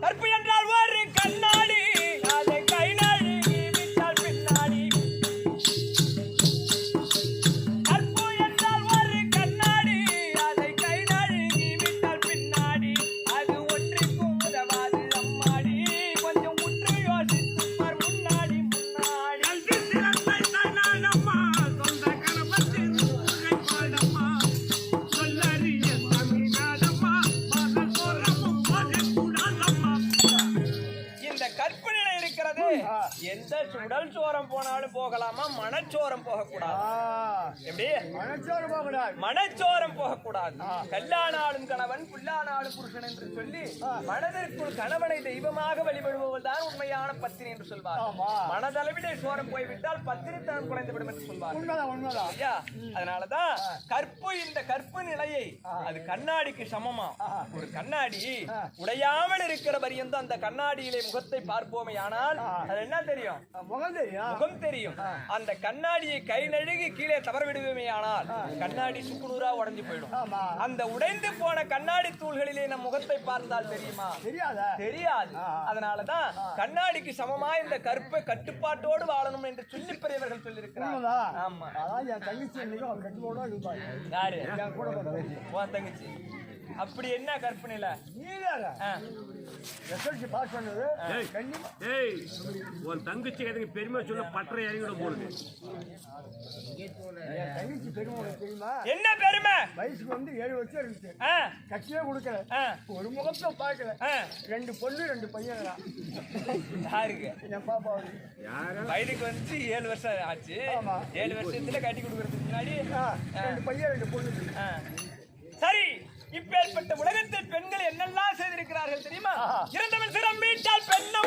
கற்பு என்றால் எந்த உடல் சோரம் போனாலும் போகலாமா? மனச்சோரம் போகக்கூடாது. எப்படி? மனச்சோறு போகக்கூடாது. மனச்சோரம் போகக்கூடாது. கல்லானாலும் கணவன் புல்லானாலும் புருஷன் என்று சொல்லி மனதிற்குள் கணவனை தெய்வமாக வழிபடுபவள் தான் உண்மையான பத்தினி என்று சொல்வார். மனதளவிலே சோரம் போய்விட்டால் பத்தினித்தனம் குறைந்து விடும் என்று சொல்வார் ஐயா அதனாலதான் கற்பு இந்த கற்பு நிலையை அது கண்ணாடிக்கு சமமா? ஒரு கண்ணாடி உடையாமல் இருக்கிற பரியந்தம் அந்த கண்ணாடியிலே முகத்தை பார்ப்போமே ஆனால் அது என்ன தெரியும்? முகம் தெரியும். முகம் தெரியும். அந்த கண்ணாடியை கை நழுகி கீழே தவற விடுவோமே ஆனால் கண்ணாடி சுக்குநூறா உடைஞ்சு போயிடும். அந்த உடைந்து போன கண்ணாடி தூள்களிலே நம் முகத்தை பார்த்தால் தெரியுமா? தெரியாத? தெரியாது. அதனாலதான் கண்ணாடிக்கு சமமா இந்த கற்பை கட்டுப்பாட்டோடு வாழணும் என்று சொல்லி பெரியவர்கள் சொல்லியிருக்கிறார். உண்மைதான். ஆமா. அதான் என் தங்கச்சி யாரு? என் கூட தங்கச்சி. அப்படி என்ன கற்பனையில? நீ வேற எஸ்எல்சி பாஸ் பண்ணது. ஏய், உன் தங்கச்சி எதுக்கு பெருமை சொல்ல பற்றை இறங்கிட போடுது என் தங்கச்சி பெருமை தெரியுமா? என்ன பெருமை? வயசுக்கு வந்து ஏழு வருஷம் இருந்துச்சு. ஆ, கட்சியே கொடுக்கல. ஆ, ஒரு முகத்தை பார்க்கல. ஆ. ரெண்டு பொண்ணு ரெண்டு பையன் யாருக்கு? என் பாப்பா வயதுக்கு வந்து ஏழு வருஷம் ஆச்சு. ஆமா. ஏழு வருஷத்துல கட்டி கொடுக்கறதுக்கு முன்னாடி. ரெண்டு பையன் ரெண்டு பொண்ணு. இப்பேற்பட்ட உலகத்தில் பெண்கள் என்னெல்லாம் செய்திருக்கிறார்கள் தெரியுமா. இறந்தவன் சிரம் மீட்டால் பெண்ணம்மா